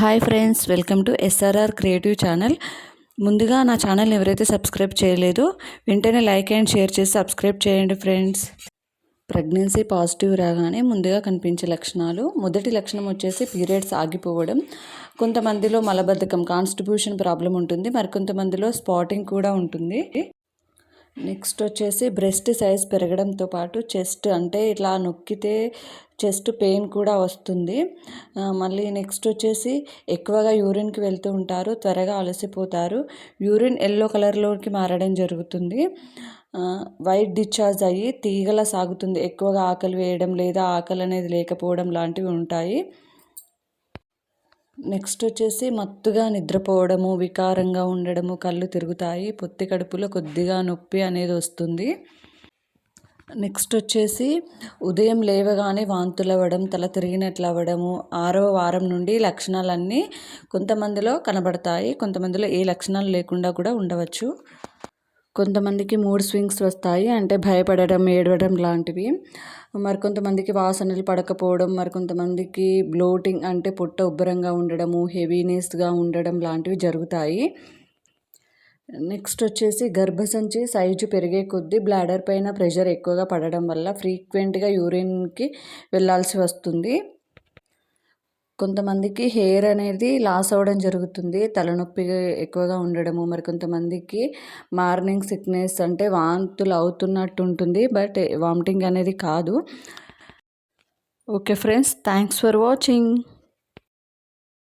Hi friends welcome to SRR creative channel. ముందుగా నా channel ఎవరైతే సబ్స్క్రైబ్ చేయలేదో వెంటనే లైక్ అండ్ షేర్ చేసి సబ్స్క్రైబ్ చేయండి ఫ్రెండ్స్. ప్రెగ్నెన్సీ పాజిటివ్ రాగానే ముందుగా కనిపించే లక్షణాలు. మొదటి లక్షణం వచ్చేసి పీరియడ్స్ ఆగిపోవడం. కొంతమందిలో మలబద్ధకం కాన్స్టిట్యూషన్ ప్రాబ్లం ఉంటుంది. మరికొంతమందిలో స్పాటింగ్ కూడా ఉంటుంది. నెక్స్ట్ వచ్చేసి బ్రెస్ట్ సైజ్ పెరగడంతో పాటు చెస్ట్ అంటే ఇట్లా నొక్కితే చెస్ట్ పెయిన్ కూడా వస్తుంది. మళ్ళీ నెక్స్ట్ వచ్చేసి ఎక్కువగా యూరిన్కి వెళ్తూ ఉంటారు త్వరగా అలసిపోతారు. యూరిన్ ఎల్లో కలర్లోకి మారడం జరుగుతుంది. వైట్ డిశ్చార్జ్ అయ్యి తీగల సాగుతుంది. ఎక్కువగా ఆకలి వేయడం లేదా ఆకలి అనేది లేకపోవడం లాంటివి ఉంటాయి. నెక్స్ట్ వచ్చేసి మత్తుగా నిద్రపోవడము వికారంగా ఉండడము కళ్ళు తిరుగుతాయి పొత్తి కడుపులో కొద్దిగా నొప్పి అనేది వస్తుంది. నెక్స్ట్ వచ్చేసి ఉదయం లేవగానే వాంతులు అవ్వడం తల తిరిగినట్లు అవ్వడము ఆరవ వారం నుండి లక్షణాలన్నీ కొంతమందిలో కనబడతాయి కొంతమందిలో ఏ లక్షణాలు లేకుండా కూడా ఉండవచ్చు. కొంతమందికి మూడ్ స్వింగ్స్ వస్తాయి అంటే భయపడడం ఏడవడం లాంటివి. మరికొంతమందికి వాసనలు పడకపోవడం మరికొంతమందికి బ్లోటింగ్ అంటే పొట్ట ఉబ్బరంగా ఉండడము హెవీనెస్గా ఉండడం లాంటివి జరుగుతాయి. నెక్స్ట్ వచ్చేసి గర్భసంచి సైజు పెరిగే కొద్దీ బ్లాడర్ పైన ప్రెషర్ ఎక్కువగా పడడం వల్ల ఫ్రీక్వెంట్గా యూరిన్కి వెళ్ళాల్సి వస్తుంది. కొంతమందికి హెయిర్ అనేది లాస్ అవ్వడం జరుగుతుంది తలనొప్పి ఎక్కువగా ఉండడము మరి కొంతమందికి మార్నింగ్ సిక్నెస్ అంటే వాంతులు అవుతున్నట్టు ఉంటుంది బట్ వామిటింగ్ అనేది కాదు. Okay friends thanks for watching.